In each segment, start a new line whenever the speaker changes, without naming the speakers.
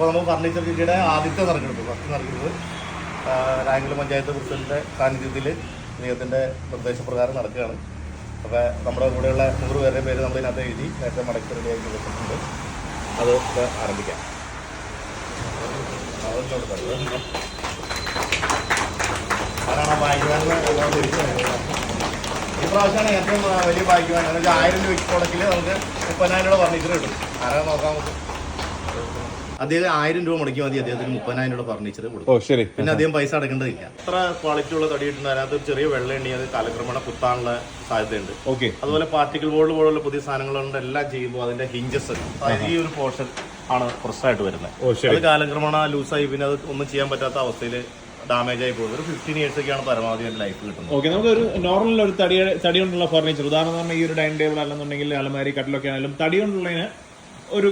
അപ്പോൾ നമ്മൾ ഫർണിച്ചർ കിട്ടിയുടെ ആദ്യത്തെ നറുക്കെടുപ്പ് ഫസ്റ്റ് നറുക്കെടുപ്പ് രായങ്കൽ പഞ്ചായത്ത് പ്രസിഡന്റിന്റെ സാന്നിധ്യത്തിൽ അദ്ദേഹത്തിന്റെ നിർദ്ദേശപ്രകാരം നടക്കുകയാണ്. അപ്പോൾ നമ്മുടെ കൂടെയുള്ള നൂറ് പേരുടെ പേര് നമ്മൾ ഇതിനകത്ത് എഴുതി നേരത്തെ മടക്കി റെഡിയാക്കി കൊടുത്തിട്ടുണ്ട് അത് ആരംഭിക്കാം. ചോദിച്ചത്. ഈ പ്രാവശ്യമാണ് ഏറ്റവും വലിയ എന്ന് വെച്ചാൽ ആയിരം രൂപ വെച്ചിട്ടുണ്ടെങ്കിൽ നമുക്ക് മുപ്പതിനായിരം രൂപ ഫർണിച്ചർ കിട്ടും. ആരാ നോക്കാൻ നമുക്ക്. അദ്ദേഹം ആയിരം രൂപ മുടക്കി മതി അദ്ദേഹത്തിന് മുപ്പതിനായിരം രൂപ ഫർണിച്ചർ കൊടുക്കും.
ഓ ശരി.
പിന്നെ അദ്ദേഹം പൈസ അടക്കേണ്ടതില്ല. അത്ര ക്വാളിറ്റി ഉള്ള തടി കിട്ടുന്ന അതിനകത്ത് ഒരു ചെറിയ വെള്ളം എണ്ണി അത് കാലക്രമേണ കുത്താനുള്ള സാധ്യതയുണ്ട്.
ഓക്കെ.
അതുപോലെ പാർട്ടിക്കൽ ബോർഡ് പോലുള്ള പുതിയ സാധനങ്ങളുണ്ട്. എല്ലാം ചെയ്യുമ്പോൾ അതിന്റെ ഹിഞ്ചസ് ഈ ഒരു പോർഷൻ ആണ് പ്രശ്നമായിട്ട് വരുന്നത്. അത് കാലക്രമേണ ലൂസായി പിന്നെ അത് ഒന്നും ചെയ്യാൻ പറ്റാത്ത അവസ്ഥയിൽ ഡാമേജ് ആയി പോകുന്നത് ഒരു ഫിഫ്റ്റീൻ ഇയേഴ്സ് ഒക്കെയാണ് പരമാവധി എന്റെ ലൈഫ് കിട്ടുന്നത്.
ഓക്കെ നമുക്ക് ഒരു നോർമൽ ഒരു തടി തടി കൊണ്ടുള്ള ഫർണിച്ചർ ഉദാഹരണം പറഞ്ഞാൽ ഈ ഒരു ഡൈനിങ് ടേബിൾ അല്ലെന്നുണ്ടെങ്കിൽ അലമാരി കട്ടിലൊക്കെ ആണെങ്കിലും തടി കൊണ്ടുള്ളതിന് ഒരു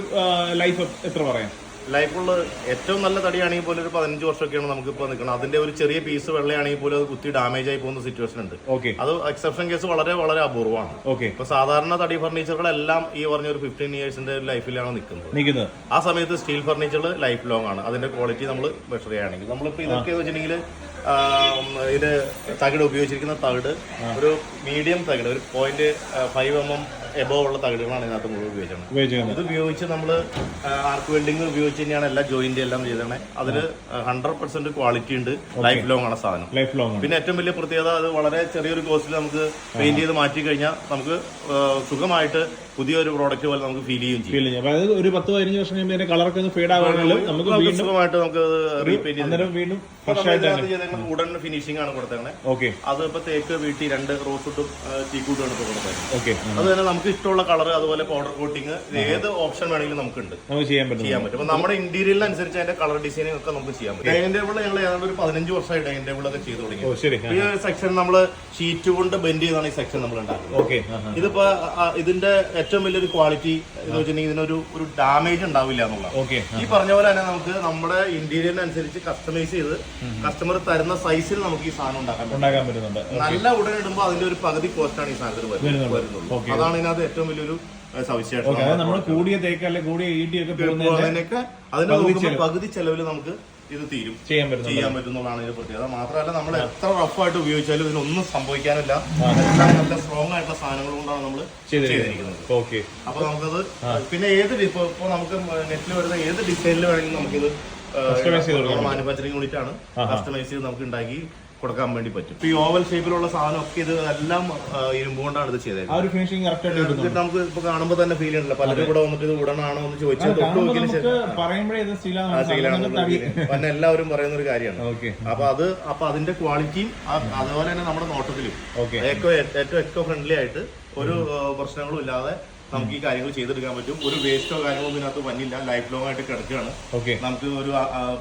ലൈഫ് എത്ര പറയാം?
ലൈഫുള്ള ഏറ്റവും നല്ല തടിയാണെങ്കിൽ പോലും ഒരു പതിനഞ്ച് വർഷമൊക്കെയാണ് നമുക്ക് ഇപ്പോൾ നിൽക്കുന്നത്. അതിന്റെ ഒരു ചെറിയ പീസ് വെള്ളയാണെങ്കിൽ പോലും അത് കുത്തി ഡാമേജ് ആയി പോകുന്ന സിറ്റുവേഷൻ ഉണ്ട്.
ഓക്കെ
അത് എക്സെപ്ഷൻ കേസ് വളരെ വളരെ അപൂർവമാണ്.
ഓക്കെ
ഇപ്പൊ സാധാരണ തടി ഫർണിച്ചറുകളെല്ലാം ഈ പറഞ്ഞ ഒരു ഫിഫ്റ്റീൻ ഇയേഴ്സിന്റെ ലൈഫിലാണ് നിൽക്കുന്നത്.
നിൽക്കുന്നത്.
ആ സമയത്ത് സ്റ്റീൽ ഫർണിച്ചർ ലൈഫ് ലോങ് ആണ്. അതിന്റെ ക്വാളിറ്റി നമ്മൾ മെഷർ ചെയ്യുകയാണെങ്കിൽ നമ്മളിപ്പോൾ ഇതൊക്കെ വെച്ചിട്ടുണ്ടെങ്കിൽ ഇത് തകിട് ഉപയോഗിച്ചിരിക്കുന്ന തകിട് ഒരു മീഡിയം തകിട് ഒരു point five m m above ഉള്ള തകിടുകളാണ് ഇതിനകത്ത് മുഴുവൻ ഉപയോഗിക്കുന്നത്
ഉപയോഗിക്കുന്നത്
ഇത് ഉപയോഗിച്ച് നമ്മൾ ആർക്ക് വെൽഡിംഗ് ഉപയോഗിച്ച് തന്നെയാണ് എല്ലാ ജോയിന്റ് എല്ലാം ചെയ്തത് അതിൽ ഹൺഡ്രഡ് പെർസെന്റ് ക്വാളിറ്റി ഉണ്ട്. ലൈഫ് ലോങ് ആണ് സാധനം.
ലൈഫ് ലോങ്
പിന്നെ ഏറ്റവും വലിയ പ്രത്യേകത അത് വളരെ ചെറിയൊരു കോസ്റ്റിൽ നമുക്ക് പെയിന്റ് ചെയ്ത് മാറ്റി കഴിഞ്ഞാൽ നമുക്ക് സുഖമായിട്ട് പുതിയൊരു പ്രോഡക്റ്റ് പോലെ നമുക്ക് ഫീൽ ചെയ്യും ചെയ്യും.
ഫീൽ ചെയ്യും. അതായത് ഒരു പത്ത് പതിനഞ്ച് വർഷം കഴിയുമ്പോൾ ഇതിന്റെ കളറൊക്കെ ഒന്ന് ഫീഡ് ആവാണെങ്കിലും നമുക്ക്
നമുക്ക്
വീണ്ടും
സുഖമായിട്ട് നമുക്ക് റീപെയിന്റ് ചെയ്ത്
അന്നേരം വീണ്ടും ഫ്രഷ് ആയിട്ട്
ഉടൻ ഫിനിഷിംഗ് ആണ് കൊടുത്തേക്കണേ.
ഓക്കെ
അത് ഇപ്പൊ തേക്ക് വീട്ടി രണ്ട് റോസ് വുഡും ചീക്കൂട്ടും ഇപ്പൊ കൊടുത്തേക്കുന്നത്
ഓക്കെ
അത് തന്നെ നമുക്ക് ഇഷ്ടമുള്ള കളർ അതുപോലെ പൗഡർ കോട്ടിങ് ഏത് ഓപ്ഷൻ വേണമെങ്കിലും നമുക്കുണ്ട്.
നമുക്ക് ചെയ്യാൻ പറ്റും.
ചെയ്യാൻ പറ്റും. അപ്പൊ നമ്മുടെ ഇന്റീരിയലിനനുസരിച്ച് അതിന്റെ കളർ ഡിസൈനിങ് ഒക്കെ നമുക്ക് ചെയ്യാൻ പറ്റും. ഡൈനിങ് ടേബിൾ ഞങ്ങൾ ഏതാണ്ട് ഒരു പതിനഞ്ച് വർഷമായി ഡൈനിങ് ടേബിൾ ഒക്കെ ചെയ്തു തുടങ്ങി.
ഓ ശരി.
ഈ സെക്ഷൻ നമ്മൾ ഷീറ്റ് കൊണ്ട് ബെൻഡ് ചെയ്താണ് ഈ സെക്ഷൻ നമ്മൾ ഉണ്ടാക്കുന്നത്.
ഓക്കെ
ഇതിപ്പോ ആ, ഇതിന്റെ ഏറ്റവും വലിയൊരു ക്വാളിറ്റി എന്ന് വെച്ചിട്ടുണ്ടെങ്കിൽ ഇതിനൊരു ഒരു ഡാമേജ് ഉണ്ടാവില്ല എന്നുള്ളതാണ്.
ഓക്കെ
ഈ പറഞ്ഞ പോലെ തന്നെ നമുക്ക് നമ്മുടെ ഇന്റീരിയറിനനുസരിച്ച് കസ്റ്റമൈസ് ചെയ്ത് കസ്റ്റമർ തരുന്ന സൈസിൽ നമുക്ക് ഈ സാധനം ഉണ്ടാക്കാൻ പറ്റും.
ഉണ്ടാക്കാൻ പറ്റുന്നുണ്ട്.
നല്ല ഉടൻ ഇടുമ്പോൾ അതിന്റെ ഒരു പകുതി കോസ്റ്റാണ് ഈ സാധനത്തിന് വരുന്നത്. വരുന്നുള്ളൂ. അതാണ് ഇതിനകത്ത് ഏറ്റവും വലിയൊരു സവിശേഷം സവിശേഷത.
നമ്മൾ കൂടിയ കൂടിയ ഈട്ടിയൊക്കെ
അതിനൊക്കെ അതിന്റെ പകുതി ചെലവിൽ നമുക്ക് ഇത് തീരും.
ചെയ്യാൻ പറ്റും
ചെയ്യാൻ പറ്റുന്നതാണ് ഇതിന്റെ പ്രത്യേകത. മാത്രമല്ല നമ്മൾ എത്ര റഫ് ആയിട്ട് ഉപയോഗിച്ചാലും ഇതിനൊന്നും സംഭവിക്കാനില്ല. എല്ലാം നല്ല സ്ട്രോങ് ആയിട്ടുള്ള സാധനങ്ങൾ കൊണ്ടാണ് നമ്മൾ ചെയ്തിരിക്കുന്നത്.
ഓക്കെ.
അപ്പൊ നമുക്കത് പിന്നെ ഏത് ഇപ്പൊ നമുക്ക് നെറ്റിൽ വരുന്ന ഏത് ഡിസൈനിൽ വേണമെങ്കിലും നമുക്കിത് മാനുഫാക്ചറിംഗ് യൂണിറ്റ് ആണ്. കസ്റ്റമൈസ് ചെയ്ത് നമുക്ക് ഉണ്ടാക്കി കൊടുക്കാൻ വേണ്ടി പറ്റും. ഈ ഓവൽ ഷേപ്പിലുള്ള സാധനം ഒക്കെ ഇത് എല്ലാം ഇരുമ്പുകൊണ്ടാണ് ഇരുമ്പ് കൊണ്ടാണ് ഇത് ചെയ്തത് നമുക്ക് ഇപ്പൊ കാണുമ്പോൾ തന്നെ ഫീൽ ഉണ്ടല്ലോ പലരും കൂടെ വന്നിട്ട് ഇത് ഉടനാണോ എന്ന് ചോദിച്ചാൽ തൊട്ട് എല്ലാവരും പറയുന്ന ഒരു കാര്യമാണ് അപ്പൊ അത് അപ്പൊ അതിന്റെ ക്വാളിറ്റിയും അതുപോലെ തന്നെ നമ്മുടെ നോട്ടത്തിലും ഏറ്റവും ഏറ്റവും എക്കോ ഫ്രണ്ട്ലി ആയിട്ട് ഒരു പ്രശ്നങ്ങളും ഇല്ലാതെ നമുക്ക് ഈ കാര്യങ്ങൾ ചെയ്തെടുക്കാൻ പറ്റും. ഒരു വേസ്റ്റോ കാര്യങ്ങളോ ഇതിനകത്ത് വന്നില്ല. ലൈഫ് ലോങ് ആയിട്ട് കിടക്കുകയാണ്. നമുക്ക് ഒരു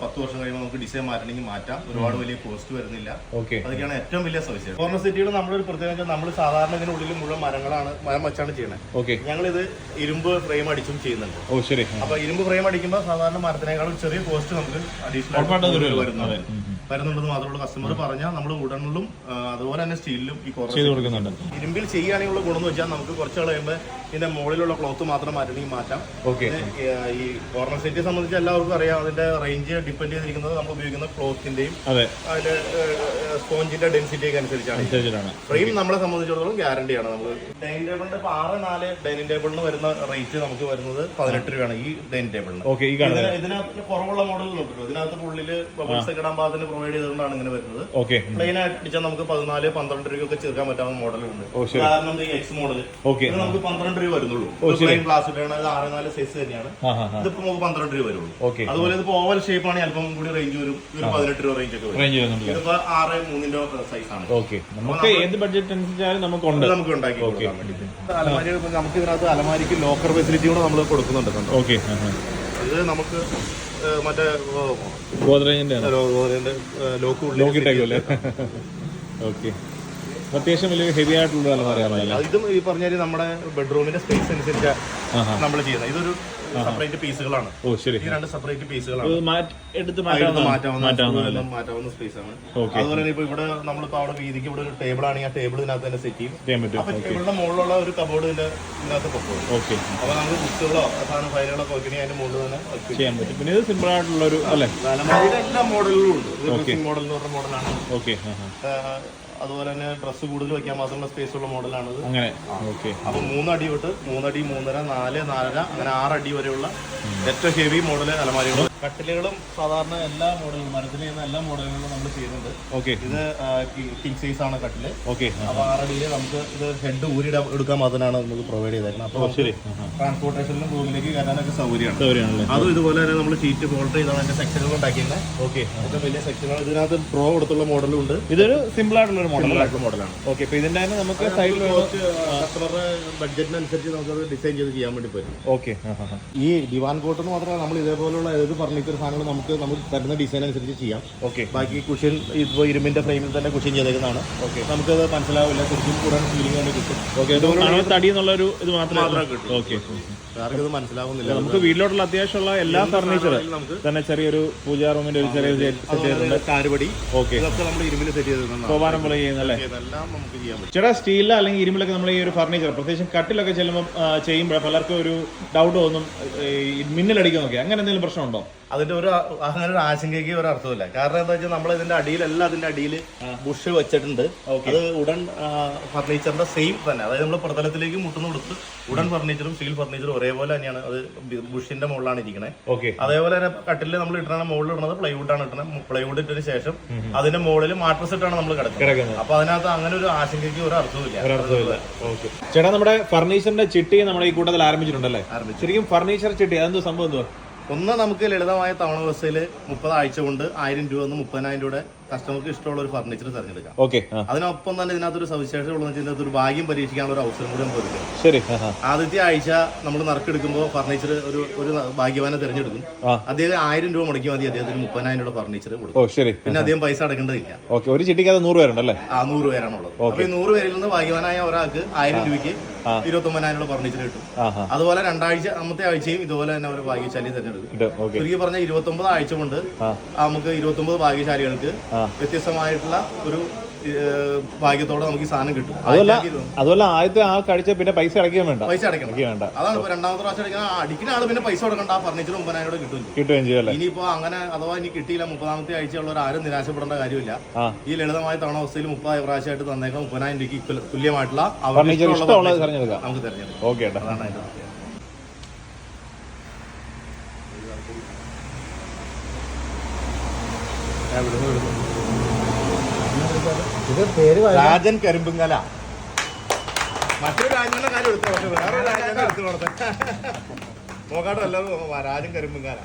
പത്ത് വർഷം കഴിയുമ്പോൾ നമുക്ക് ഡിസൈൻ മാറ്റണമെങ്കിൽ മാറ്റാം. ഒരുപാട് വലിയ കോസ്റ്റ് വരുന്നില്ല.
ഓക്കെ
അതൊക്കെയാണ് ഏറ്റവും വലിയ സവിശേഷം കോർണർ സിറ്റിയിൽ നമ്മളൊരു പ്രത്യേകത നമ്മൾ സാധാരണ ഇതിനുള്ളിൽ മുഴുവൻ മരങ്ങളാണ് മരം വെച്ചാണ് ചെയ്യുന്നത്
ഓക്കെ
ഞങ്ങളിത് ഇരുമ്പ് ഫ്രെയിം അടിച്ചും ചെയ്യുന്നുണ്ട്.
ഓ ശരി.
അപ്പൊ ഇരുമ്പ് ഫ്രെയിം അടിക്കുമ്പോൾ സാധാരണ മരത്തിനേക്കാളും ചെറിയ കോസ്റ്റ് നമുക്ക് അഡീഷണൽ
വരുമല്ലോ.
വരുന്നുണ്ടെന്ന് മാത്രമുള്ള കസ്റ്റമർ പറഞ്ഞാൽ നമ്മൾ ഉടനിലും അതുപോലെ തന്നെ സ്റ്റീലിലും ഈ
ചെയ്ത്
കോർണർ
കൊടുക്കുന്നുണ്ട്.
ഇരുമ്പിൽ ചെയ്യുകയാണെങ്കിലുള്ള ഗുണം എന്ന് വെച്ചാൽ നമുക്ക് കുറച്ച് കഴിയുമ്പോൾ ഇതിന്റെ മുകളിലുള്ള ക്ലോത്ത് മാത്രം മാറ്റണമെങ്കിൽ മാറ്റാം.
ഓക്കെ
ഈ കോർണർ സെറ്റിയെ സംബന്ധിച്ച് എല്ലാവർക്കും അറിയാം അതിന്റെ റേഞ്ച് ഡിപ്പെൻഡ് ചെയ്തിരിക്കുന്നത് നമ്മൾ ഉപയോഗിക്കുന്ന ക്ലോത്തിന്റെയും
അതെ.
അതിന്റെ സ്പോഞ്ചിന്റെ ഡെൻസിറ്റി ഒക്കെ അനുസരിച്ചാണ്. ഫ്രെയിം നമ്മളെ സംബന്ധിച്ചിടത്തോളം ഗ്യാരണ്ടിയാണ് നമ്മൾ ഡൈനിങ് ടേബിളിന്റെ ആറ് നാല് ഡൈനിങ് ടേബിളിന് വരുന്ന റേറ്റ് നമുക്ക് വരുന്നത് പതിനെട്ട് രൂപയാണ് ഈ ഡൈനിങ് ടേബിളിന് ഇതിനകത്ത് കുറവുള്ള മോഡൽ നോക്കുന്നു ഇതിനകത്ത് ഉള്ളിൽ ബബിൾസ് കിടാൻ ഇടാൻ പാകത്തിന് പ്രൊവൈഡ് ചെയ്തുകൊണ്ടാണ് ഇങ്ങനെ വരുന്നത്.
ഓക്കെ
പ്ലെയിൻ ആയിട്ട് അടിച്ചാൽ നമുക്ക് പതിനാല് പന്ത്രണ്ട് രൂപയൊക്കെ ചേർക്കാൻ പറ്റാവുന്ന മോഡലുണ്ട്. കാരണം ഈ എക്സ് മോഡൽ
ഓക്കെ
ഇത് നമുക്ക് പന്ത്രണ്ട് രൂപ വരുന്നുള്ളൂ. പ്ലെയിൻ ഗ്ലാസ് ഇട്ടാണ് ഇത് ആറ് നാല് സൈസ് തന്നെയാണ്. ഇതിപ്പോ നമുക്ക് പന്ത്രണ്ട് രൂപ വരുള്ളൂ.
ഓക്കെ
അതുപോലെ ഇതിപ്പോ ഓവൽ ഷേപ്പ് ആണ് അല്പം കൂടി റേഞ്ച് വരും. ഒരു പതിനെട്ട് രൂപ റേഞ്ച് ഒക്കെ വരും. ഇതിപ്പോ ആറ് മൂന്നിന്റെ സൈസ് ആണ്.
ഓക്കെ നമുക്ക് ഏത് ബഡ്ജറ്റ് അനുസരിച്ചാലും
നമുക്ക് നമുക്ക് ഉണ്ടാക്കി അലമാരി നമുക്ക് ഇതിനകത്ത് അലമാരിക്ക് ലോക്കർ ഫെസിലിറ്റി കൂടെ നമ്മൾ കൊടുക്കുന്നുണ്ട്. കണ്ടോ
ഓക്കെ
ഇത് നമുക്ക് മറ്റേ
ഗോദ്രേജിന്റെ ആണ്
ലോക്ക്
നോക്കിട്ടേക്കുമല്ലേ ഓക്കെ. അത്യാവശ്യം വലിയ ഹെവി ആയിട്ടുള്ള അലമാരയാണല്ലേ
ഇതും ഈ പറഞ്ഞാൽ നമ്മുടെ ബെഡ്റൂമിന്റെ സ്പേസ് അനുസരിച്ച് നമ്മൾ ചെയ്യുന്നത്. ഇതൊരു സെപ്പറേറ്റ് പീസുകളാണ്
ഓ ശരി.
ഈ രണ്ട് സെപ്പറേറ്റ് പീസുകളാണ്
എടുത്ത് മാറ്റാവുന്ന
മാറ്റാവുന്ന സ്പേസ് ആണ്. അതുപോലെ തന്നെ ഇപ്പൊ ഇവിടെ നമ്മളിപ്പോ അവിടെ വീതിക്ക് ഇവിടെ ഒരു ടേബിൾ ആണെങ്കിൽ ആ ടേബിൾ ഇതിനകത്ത് തന്നെ സെറ്റ് ചെയ്യും. അപ്പൊ ടേബിളിന്റെ മുകളിലുള്ള ഒരു കബോർഡ് ഇതിനകത്ത് പൊക്കോളും.
ഓക്കെ.
അപ്പൊ നമുക്ക് ബുക്കുകളോ സാധനം ഫയലുകളൊക്കെ വെക്കണമെങ്കിൽ അതിന്റെ മുകളിൽ തന്നെ.
ചെയ്യാൻ പറ്റും. പിന്നെ ഇത് സിമ്പിൾ ആയിട്ടുള്ള ഒരു അല്ലെ
എല്ലാ മോഡലുകളും ഉണ്ട്. മോഡൽ എന്ന് പറഞ്ഞ മോഡലാണ്
ഓക്കെ.
അതുപോലെ തന്നെ ഡ്രസ്സ് കൂടുതൽ വെക്കാൻ മാത്രമുള്ള സ്പേസ് ഉള്ള മോഡലാണ് ഇത്
അങ്ങനെ. ഓക്കെ
അപ്പൊ മൂന്നടി തൊട്ട് മൂന്നടി മൂന്നര നാല് നാലര അങ്ങനെ ആറടി വരെയുള്ള ഏറ്റവും ഹെവി മോഡൽ അലമാരികൾ കട്ടിലുകളും സാധാരണ എല്ലാ മോഡലും മരത്തിൽ ചെയ്യുന്ന എല്ലാ മോഡലുകളും നമ്മൾ ചെയ്യുന്നുണ്ട്.
ഓക്കെ.
ഇത് കിങ് സൈസ് ആണ് കട്ടിൽ.
ഓക്കെ.
അപ്പൊ ആറടിയിൽ നമുക്ക് ഇത് ഹെഡ് ഊരി എടുക്കാൻ മാത്രമാണ് നമുക്ക് പ്രൊവൈഡ് ചെയ്തേക്കുന്നത്. അപ്പൊ
ശരി.
ട്രാൻസ്പോർട്ടേഷനിലും റൂമിലേക്ക് കയറാനൊക്കെ സൗകര്യമാണ്.
സൗകര്യമാണല്ലേ?
അതും ഇതുപോലെ തന്നെ നമ്മൾ ഷീറ്റ് ഫോൾട്ട് ചെയ്താണ് അതിന്റെ സെക്ഷനുകൾ ഉണ്ടാക്കിയിരുന്നത്
ഓക്കെ.
അതൊക്കെ വലിയ സെക്ഷനുകൾ ഇതിനകത്ത് പ്രോ കൊടുത്തുള്ള മോഡലും ഉണ്ട്.
ഇതൊരു സിമ്പിൾ ആയിട്ടുള്ള ഒരു മോഡൽ
ആയിട്ടുള്ള മോഡലാണ്
ഓക്കെ. ഇപ്പൊ ഇതിന്റെ തന്നെ നമുക്ക് സൈഡിൽ
കസ്റ്റമറുടെ ബഡ്ജറ്റിനനുസരിച്ച് നമുക്ക് ഡിസൈൻ ചെയ്ത് ചെയ്യാൻ വേണ്ടി പറ്റും.
ഓക്കെ.
ഈ ദിവാൻ കോട്ട് എന്ന് മാത്രമല്ല നമ്മൾ ഇതേപോലുള്ള ഏത് ഫർണിച്ചർ സാധനങ്ങൾ നമുക്ക് നമുക്ക് തരുന്ന ഡിസൈൻ അനുസരിച്ച് ചെയ്യാം.
ഓക്കെ
ബാക്കി കുഷൻ ഇപ്പോൾ ഇരുമ്പിന്റെ ഫ്രെയിമിൽ തന്നെ കുഷൻ ചെയ്തേക്കുന്നതാണ്.
ഓക്കെ
നമുക്കത് മനസ്സിലാവില്ല. ശരിക്കും കൂടാൻ ഫീലിംഗ് തന്നെ കിട്ടും
ഓക്കെ തടി എന്നുള്ളൊരു ഇത് മാത്രമേ
കിട്ടും.
ഓക്കെ
ആർക്കും ഇത് മനസ്സിലാവുന്നില്ല.
നമുക്ക് വീട്ടിലോട്ടുള്ള അത്യാവശ്യമുള്ള എല്ലാ ഫർണിച്ചർ
നമുക്ക്
തന്നെ ചെറിയൊരു പൂജാ റൂമിന്റെ ഒരു ചെറിയ
കാരുപടി
ഓക്കെ
ഇതൊക്കെ നമ്മൾ ഇരുമ്പിൽ സെറ്റ് ചെയ്തിട്ടുണ്ട്
സോപാനം പോലെ ചെയ്യുന്നല്ലേ
ഇതെല്ലാം നമുക്ക് ചെയ്യാൻ പറ്റും.
ചേട്ടാ സ്റ്റീലിൽ അല്ലെങ്കിൽ ഇരുമ്പിലൊക്കെ നമ്മൾ ഈ ഒരു ഫർണിച്ചർ പ്രത്യേകിച്ചും കട്ടിലൊക്കെ ചെല്ലുമ്പോൾ ചെയ്യുമ്പോൾ പലർക്കും ഒരു ഡൗട്ട് തോന്നും. മിന്നലടിക്കുന്നൊക്കെ അങ്ങനെ എന്തെങ്കിലും പ്രശ്നമുണ്ടോ?
അതിന്റെ ഒരു അങ്ങനെ ഒരു ആശങ്കയ്ക്ക് ഒരു അർത്ഥമില്ല കാരണം എന്താ വെച്ചാൽ നമ്മൾ ഇതിന്റെ അടിയിലെല്ലാം അതിന്റെ അടിയിൽ ബുഷ് വെച്ചിട്ടുണ്ട്. അത് ഉടൻ ഫർണിച്ചറിന്റെ സെയിം തന്നെ. അതായത് നമ്മൾ പ്രതലത്തിലേക്ക് മുട്ടുന്ന കൊടുത്ത് ഉടൻ ഫർണിച്ചറും സ്റ്റീൽ ഫർണിച്ചറും ഒരേപോലെ തന്നെയാണ്. അത് ബുഷിന്റെ മുകളിലാണ് ഇരിക്കുന്നത്
ഓക്കെ.
അതേപോലെ തന്നെ കട്ടിലിൽ നമ്മൾ ഇട്ടണ മുകളിൽ ഇടുന്നത്. പ്ലൈവുഡ് ആണ് ഇട്ടണത് പ്ലൈവുഡ് ഇട്ടതിന് ശേഷം അതിന്റെ മുകളിൽ മാട്രസ് ഇട്ടാണ് നമ്മൾ കിടക്കുന്നത്. അപ്പൊ അതിനകത്ത് അങ്ങനെ ഒരു ആശങ്കയ്ക്ക് ഒരു അർത്ഥമില്ല
ചേട്ടാ നമ്മുടെ ഫർണിച്ചറിന്റെ ചിട്ടി നമ്മൾ ഈ കൂട്ടത്തിൽ ആരംഭിച്ചിട്ടുണ്ടല്ലേ?
ആരംഭിച്ചു.
ശരിക്കും ഫർണിച്ചർ ചിട്ടി അതെന്തോ സംഭവം എന്തുവാ?
ഒന്ന് നമുക്ക് ലളിതമായ തവണ വ്യവസ്ഥയിൽ മുപ്പത് ആഴ്ച കൊണ്ട് ആയിരം രൂപ നിന്ന് മുപ്പതിനായിരം രൂപയുടെ കസ്റ്റമർക്ക് ഇഷ്ടമുള്ള ഒരു ഫർണിച്ചർ തിരഞ്ഞെടുക്കാം.
ഓക്കെ
അതിനൊപ്പം തന്നെ ഇതിനകത്തൊരു സവിശേഷത ഉള്ളതെന്ന് വെച്ചാൽ ഇതിനകത്ത് ഒരു ഭാഗ്യം പരീക്ഷിക്കാനുള്ള ഒരു അവസരം കൂടി നമുക്ക് ഒരുക്കും.
ശരി.
ആദ്യത്തെ ആഴ്ച നമ്മൾ നറുക്കെടുക്കുമ്പോൾ ഫർണിച്ചർ ഒരു ഒരു ഭാഗ്യവാനെ തിരഞ്ഞെടുക്കും. അദ്ദേഹം ആയിരം രൂപ മുടക്കി മതി അദ്ദേഹത്തിന് മുപ്പതിനായിരം രൂപ ഫർണിച്ചർ കൊടുക്കും.
ഓ ശരി.
പിന്നെ അദ്ദേഹം പൈസ അടക്കേണ്ടതില്ല.
ഓക്കെ ഒരു ചിട്ടിക്ക് അത് നൂറ് പേരുണ്ടല്ലേ?
ആ നൂറ് പേരാണുള്ളത്. അപ്പൊ ഈ നൂറ് പേരിൽ നിന്ന് ഭാഗ്യവാനായ ഒരാൾക്ക് ആയിരം രൂപയ്ക്ക് ഇരുപത്തൊമ്പതിനായിരം രൂപ ഫർണിച്ചർ കിട്ടും. അതുപോലെ രണ്ടാഴ്ച അന്നത്തെ ആഴ്ചയും ഇതുപോലെ തന്നെ ഒരു ഭാഗ്യശാലി തിരഞ്ഞെടുക്കും. ചുരുക്കി പറഞ്ഞ ഇരുപത്തൊമ്പത് ആഴ്ച കൊണ്ട്. നമുക്ക് ഇരുപത്തൊമ്പത് ഭാഗ്യശാലികൾക്ക്. വ്യത്യസ്തമായിട്ടുള്ള ഒരു ഭാഗ്യത്തോടെ നമുക്ക് ഈ സാധനം കിട്ടും.
അതുമല്ല
അതുപോലെ
അതുമല്ല ആദ്യത്തെ ആൾ കഴിച്ച പിന്നെ പൈസ അടയ്ക്കാൻ വേണ്ട.
പൈസ അടയ്ക്കണം.
വേണ്ട.
അതാണ് ഇപ്പൊ രണ്ടാമത്തെ പ്രാവശ്യം അടിക്കുന്ന ആ അടിക്കുന്ന ആൾ പിന്നെ പൈസ കൊടുക്കണ്ട. ആ ഫർണിച്ചർ ഒമ്പതിനായിരം രൂപ കിട്ടും
കിട്ടുകയും ചെയ്യും
ഇനിയിപ്പോ അങ്ങനെ അഥവാ ഇനി കിട്ടിയില്ല മുപ്പതാമത്തെ ആഴ്ചയുള്ളവർ ആരും നിരാശപ്പെടേണ്ട കാര്യമില്ല. ഈ ലളിതമായ തവണ അവസ്ഥയിൽ മുപ്പത് പ്രാവശ്യമായിട്ട് തന്നേക്കാം. മുപ്പതിനായിരം രൂപയ്ക്ക് തുല്യമായിട്ടുള്ള നമുക്ക് തെരഞ്ഞെടുക്കാം.
ഓക്കെ
അതാണ് അതിന്റെ പ്രത്യേകത.
ഇത് പേര്
രാജൻ കരിമ്പുങ്കല. മറ്റൊരു രാജന്റെ കാര്യം എടുത്തു. പക്ഷെ വേറെ രാജന്റെ എടുത്തു കൊടുത്ത. നോക്കാട്ടോ അല്ലാതെ രാജൻ കരിമ്പുങ്കാല.